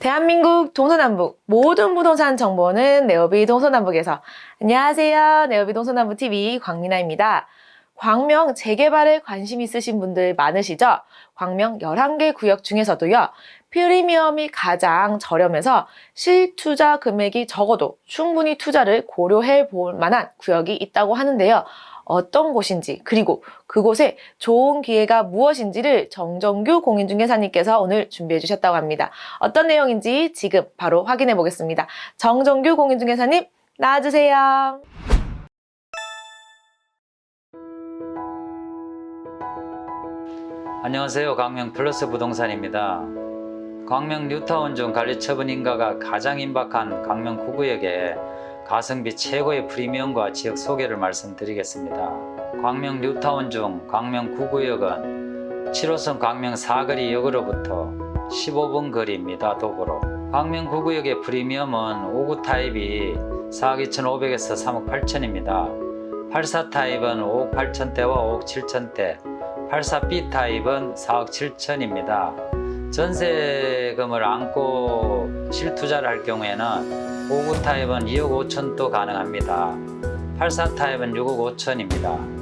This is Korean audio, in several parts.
대한민국 동서남북 모든 부동산 정보는 네오비 동서남북에서 안녕하세요. 네오비 동서남북 TV 광민아입니다. 광명 재개발에 관심 있으신 분들 많으시죠? 광명 11개 구역 중에서도요. 프리미엄이 가장 저렴해서 실투자 금액이 적어도 충분히 투자를 고려해 볼 만한 구역이 있다고 하는데요. 어떤 곳인지 그리고 그곳에 좋은 기회가 무엇인지를 정정규 공인중개사님께서 오늘 준비해 주셨다고 합니다. 어떤 내용인지 지금 바로 확인해 보겠습니다. 정정규 공인중개사님 나와주세요. 안녕하세요. 광명 플러스 부동산입니다. 광명 뉴타운 중 관리 처분 인가가 가장 임박한 광명 구구역에 가성비 최고의 프리미엄과 지역 소개를 말씀드리겠습니다. 광명 뉴타운 중 광명 구구역은 7호선 광명 사거리 역으로부터 15분 거리입니다. 도보로. 광명 구구역의 프리미엄은 5구 타입이 4억 2,500에서 3억 8천입니다. 84 타입은 5억 8천대와 5억 7천대, 84B 타입은 4억 7천입니다. 전세금을 안고 실투자를 할 경우에는 59 타입은 2억 5천도 가능합니다. 84 타입은 6억 5천입니다.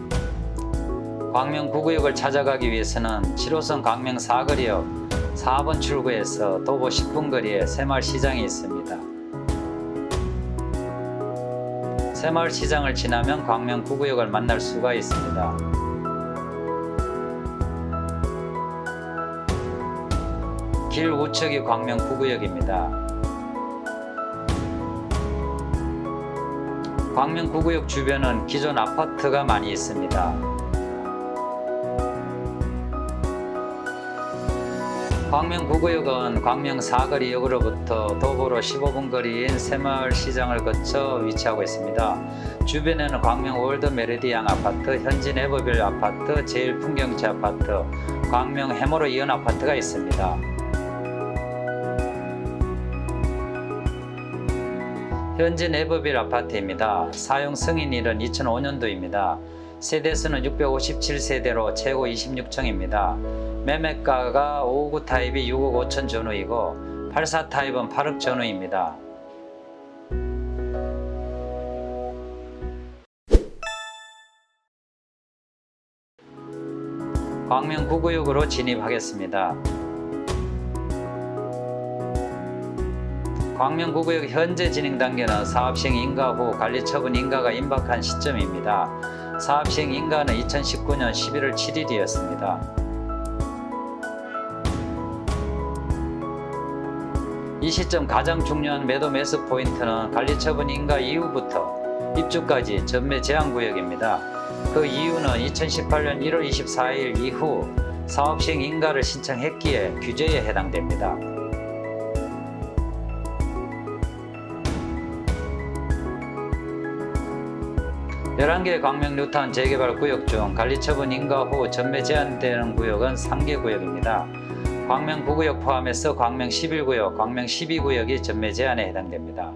광명 구구역을 찾아가기 위해서는 7호선 광명 사거리역 4번 출구에서 도보 10분 거리에 새마을 시장이 있습니다. 새마을 시장을 지나면 광명 구구역을 만날 수가 있습니다. 길 우측이 광명 구구역입니다. 광명 구구역 주변은 기존 아파트가 많이 있습니다. 광명 구구역은 광명 사거리역으로부터 도보로 15분 거리인 새마을 시장을 거쳐 위치하고 있습니다. 주변에는 광명 월드 메르디앙 아파트, 현진 에버빌 아파트, 제일 풍경채 아파트, 광명 해모로 이은 아파트가 있습니다. 현진 에버빌 아파트입니다. 사용 승인일은 2005년도입니다. 세대수는 657세대로 최고 26층입니다. 매매가가 59 타입이 6억 5천 전후이고 84 타입은 8억 전후입니다. 광명 구구역으로 진입하겠습니다. 광명 구구역 현재 진행 단계는 사업 시행 인가 후 관리 처분 인가가 임박한 시점입니다. 사업 시행 인가는 2019년 11월 7일이었습니다. 이 시점 가장 중요한 매도 매수 포인트는 관리 처분 인가 이후부터 입주까지 전매 제한 구역입니다. 그 이유는 2018년 1월 24일 이후 사업 시행 인가를 신청했기에 규제에 해당됩니다. 11개 광명 뉴타운 재개발 구역 중 관리처분 인가 후 전매 제한되는 구역은 3개 구역입니다. 광명 9구역 포함해서 광명 11구역, 광명 12구역이 전매 제한에 해당됩니다.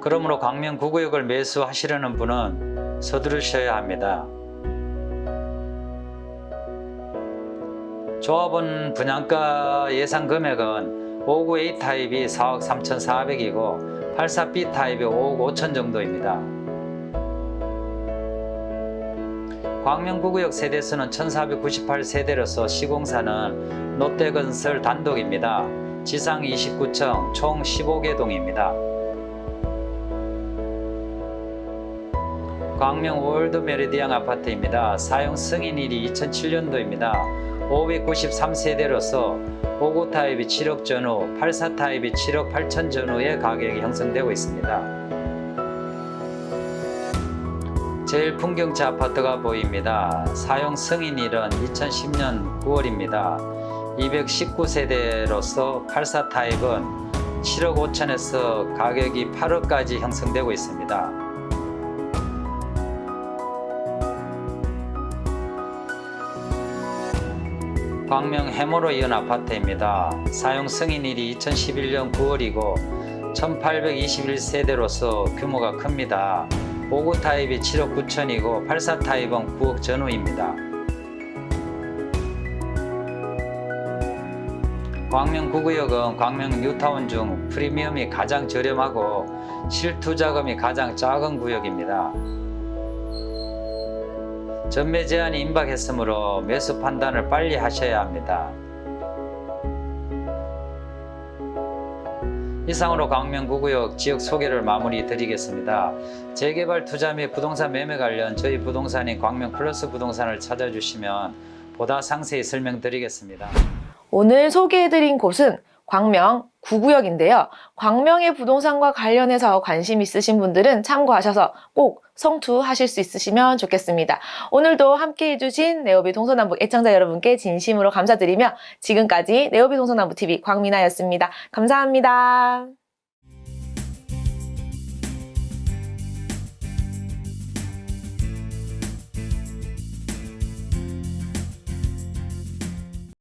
그러므로 광명 9구역을 매수하시려는 분은 서두르셔야 합니다. 조합원 분양가 예상 금액은 59A 타입이 4억 3,400이고 84B 타입이 5억 5천 정도입니다. 광명구구역 세대수는 1498세대로서 시공사는 롯데건설 단독입니다. 지상 29층 총 15개 동입니다. 광명 월드 메리디앙 아파트입니다. 사용 승인일이 2007년도입니다. 593세대로서 59 타입이 7억 전후, 84 타입이 7억 8천 전후의 가격이 형성되고 있습니다. 제일 풍경차 아파트가 보입니다. 사용 승인일은 2010년 9월입니다. 219세대로서 84 타입은 7억 5천에서 가격이 8억까지 형성되고 있습니다. 광명 해모로 이은 아파트입니다. 사용 승인일이 2011년 9월이고 1821세대로서 규모가 큽니다. 59 타입이 7억 9천이고 84 타입은 9억 전후입니다. 광명 9구역은 광명 뉴타운 중 프리미엄이 가장 저렴하고 실투자금이 가장 작은 구역입니다. 전매 제한이 임박했으므로 매수 판단을 빨리 하셔야 합니다. 이상으로 광명 9구역 지역 소개를 마무리 드리겠습니다. 재개발 투자 및 부동산 매매 관련 저희 부동산인 광명 플러스 부동산을 찾아주시면 보다 상세히 설명드리겠습니다. 오늘 소개해드린 곳은 광명 9구역인데요. 광명의 부동산과 관련해서 관심 있으신 분들은 참고하셔서 꼭 성투하실 수 있으시면 좋겠습니다. 오늘도 함께 해주신 네오비 동서남북 애청자 여러분께 진심으로 감사드리며 지금까지 네오비 동서남북 TV 광민아였습니다. 감사합니다.